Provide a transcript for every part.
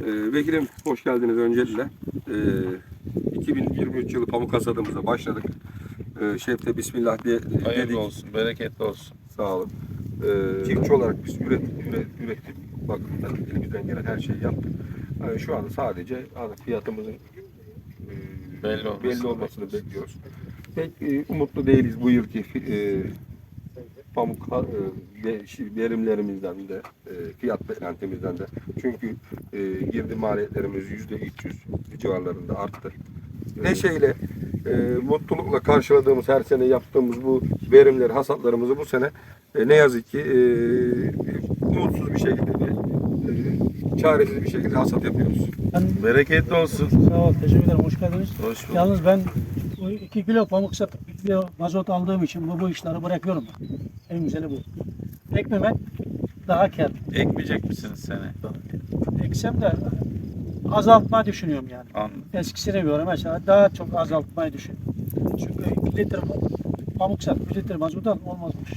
Ee, vekilim hoş geldiniz öncelikle. Ee, 2023 yılı pamuk hasadımıza başladık. Ee, şefte bismillah diye dedik. Hayırlı olsun, bereketli olsun. Sağ olun. Ee, çiftçi olarak biz üret, üret, ürettik. Bakımdan elimizden gelen her şeyi yaptık. Yani şu anda sadece hani fiyatımızın e, Belli olmasını belli olmasını bekliyoruz. Pek e, umutlu değiliz bu yılki e, pamuk e, verimlerimizden de e, fiyat beklentimizden de. Çünkü e, girdi maliyetlerimiz yüzde 300 civarlarında arttı. Neşeyle, e, mutlulukla karşıladığımız her sene yaptığımız bu verimleri, hasatlarımızı bu sene e, ne yazık ki e, umutsuz bir şekilde bir e, çaresiz bir şekilde hasat yapıyoruz. Ben, Bereketli olsun. sağ ol, teşekkür ederim. Hoş geldiniz. Hoş bulduk. Yalnız ben 2 kilo pamuk satıp 1 kilo mazot aldığım için bu, bu işleri bırakıyorum. En güzeli bu. Ekmemek daha kâr. Ekmeyecek misiniz seni? Eksem de azaltmayı düşünüyorum yani. Anladım. Eskisine göre mesela daha çok azaltmayı düşünüyorum. Çünkü 1 litre pamuk sat, 1 litre mazottan olmazmış.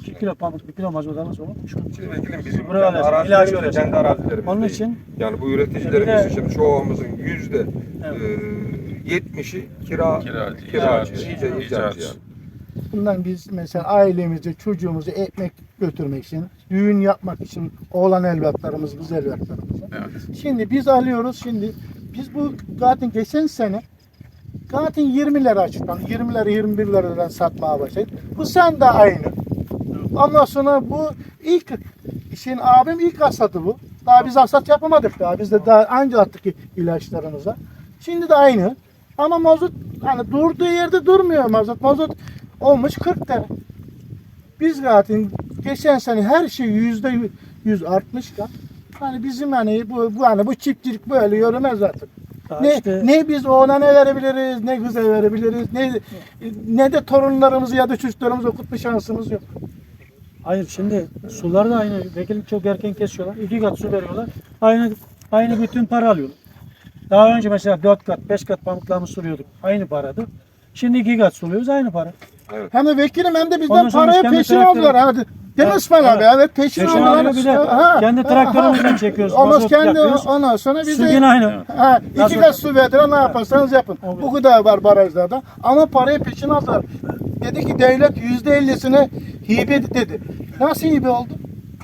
2 kilo pamuk, 1 kilo mazot alırsa olmazmış. Şimdi vekilim bizim Buraya kendi arazilerimiz kendi arazilerimiz Onun değil. için Yani bu üreticilerimiz de- için çoğumuzun yüzde Evet. e, 70'i kira, Kiracı, kiracı, iyice icracı yani. Bundan biz mesela ailemizi, çocuğumuzu ekmek götürmek için, düğün yapmak için oğlan evlatlarımız, kız evlatlarımız. Evet. Şimdi biz alıyoruz şimdi biz bu zaten geçen sene zaten 20 lira açıktan 20 lira 21 liradan satmaya başladık. Bu sen de aynı. Ondan sonra bu ilk işin abim ilk hasadı bu. Daha biz hasat yapamadık daha. Biz de daha anca attık ilaçlarımıza. Şimdi de aynı. Ama mazot hani durduğu yerde durmuyor mazot. Mazot olmuş 40 lira. Biz zaten geçen sene her şey yüzde yüz artmış da. Hani bizim hani bu, bu hani bu çiftçilik böyle yürümez zaten. Ne, işte ne biz oğlana verebiliriz, ne kıza verebiliriz, ne ne de torunlarımızı ya da çocuklarımızı okutma şansımız yok. Hayır şimdi sular da aynı. Vekilim çok erken kesiyorlar. İki kat su veriyorlar. Aynı aynı bütün para alıyorlar. Daha önce mesela dört kat, beş kat pamuklarımı suluyorduk. Aynı paradı. Şimdi iki kat suluyoruz aynı para. Hem de vekilim hem de Ondan bizden sonra parayı kendi peşin traktörü- aldılar. Hadi. Değil mi Evet, İsmail abi? evet. Evet peşin Peşin aldılar. alıyor bir de Ha, kendi ha, traktörümüzden ha. çekiyoruz, Ondan mazot kendi yakıyoruz. ondan sonra biz Su de yine aynı. Ha, iki Nasıl- kat su verdiler ne yaparsanız yapın. Evet. Bu kadar var barajlarda. Ama parayı peşin aldılar. Dedi ki devlet yüzde ellisine hibe dedi. Nasıl hibe oldu?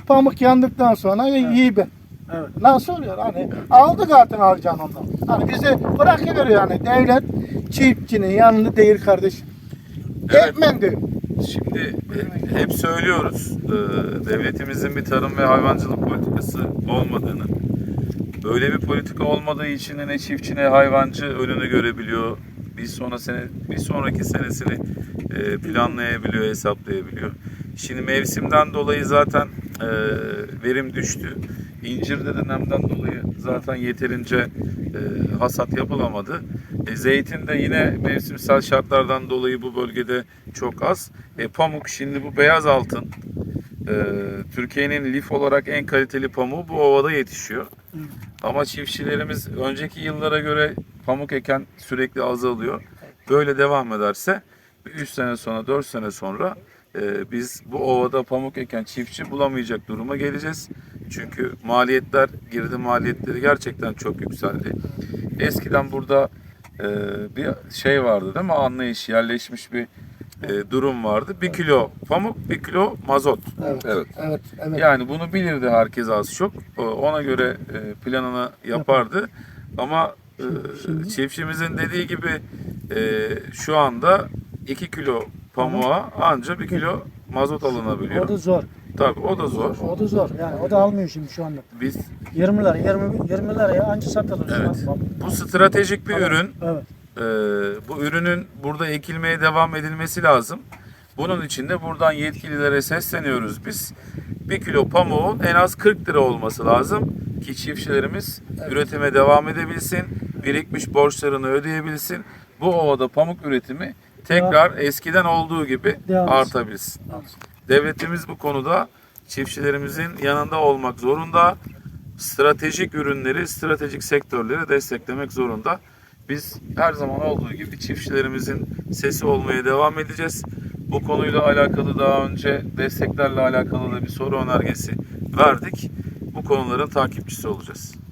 Pamuk yandıktan sonra hibe. Evet. Nasıl oluyor? Hani aldı zaten alacağını ondan. Hani bize bırakıveriyor yani. Devlet çiftçinin yanında değil kardeşim. Evet. Etmen diyor. Şimdi hep söylüyoruz e, devletimizin bir tarım ve hayvancılık politikası olmadığını. Böyle bir politika olmadığı için ne çiftçi ne hayvancı önünü görebiliyor. Bir sonra sene bir sonraki senesini e, planlayabiliyor, hesaplayabiliyor. Şimdi mevsimden dolayı zaten e, verim düştü. İncir dönemden dolayı zaten yeterince e, hasat yapılamadı. E, zeytin de yine mevsimsel şartlardan dolayı bu bölgede çok az. E, pamuk şimdi bu beyaz altın. E, Türkiye'nin lif olarak en kaliteli pamuğu bu ovada yetişiyor. Ama çiftçilerimiz önceki yıllara göre pamuk eken sürekli azalıyor. Böyle devam ederse 3 sene sonra 4 sene sonra e, biz bu ovada pamuk eken çiftçi bulamayacak duruma geleceğiz. Çünkü maliyetler, girdi maliyetleri gerçekten çok yükseldi. Eskiden burada e, bir şey vardı değil mi? Anlayış, yerleşmiş bir e, durum vardı. Bir kilo pamuk, bir kilo mazot. Evet. Evet, evet. Yani bunu bilirdi herkes az çok. O- Ona göre e, planını yapardı. Ama e, çiftçimizin dediği gibi e, şu anda 2 kilo pamuğa anca 1 kilo mazot O alınabiliyor. da zor. Tabii o da zor. O da zor. Yani o da almıyor şimdi şu anda. Biz 20 lira, 20, 20 liraya anca satılır. Evet. bu stratejik bir ürün. Evet. Ee, bu ürünün burada ekilmeye devam edilmesi lazım. Bunun için de buradan yetkililere sesleniyoruz biz. Bir kilo pamuğun en az 40 lira olması lazım ki çiftçilerimiz üretime devam edebilsin, birikmiş borçlarını ödeyebilsin. Bu ovada pamuk üretimi tekrar eskiden olduğu gibi Devam artabilsin. Devletimiz bu konuda çiftçilerimizin yanında olmak zorunda. Stratejik ürünleri, stratejik sektörleri desteklemek zorunda. Biz her zaman olduğu gibi çiftçilerimizin sesi olmaya devam edeceğiz. Bu konuyla alakalı daha önce desteklerle alakalı da bir soru önergesi verdik. Bu konuların takipçisi olacağız.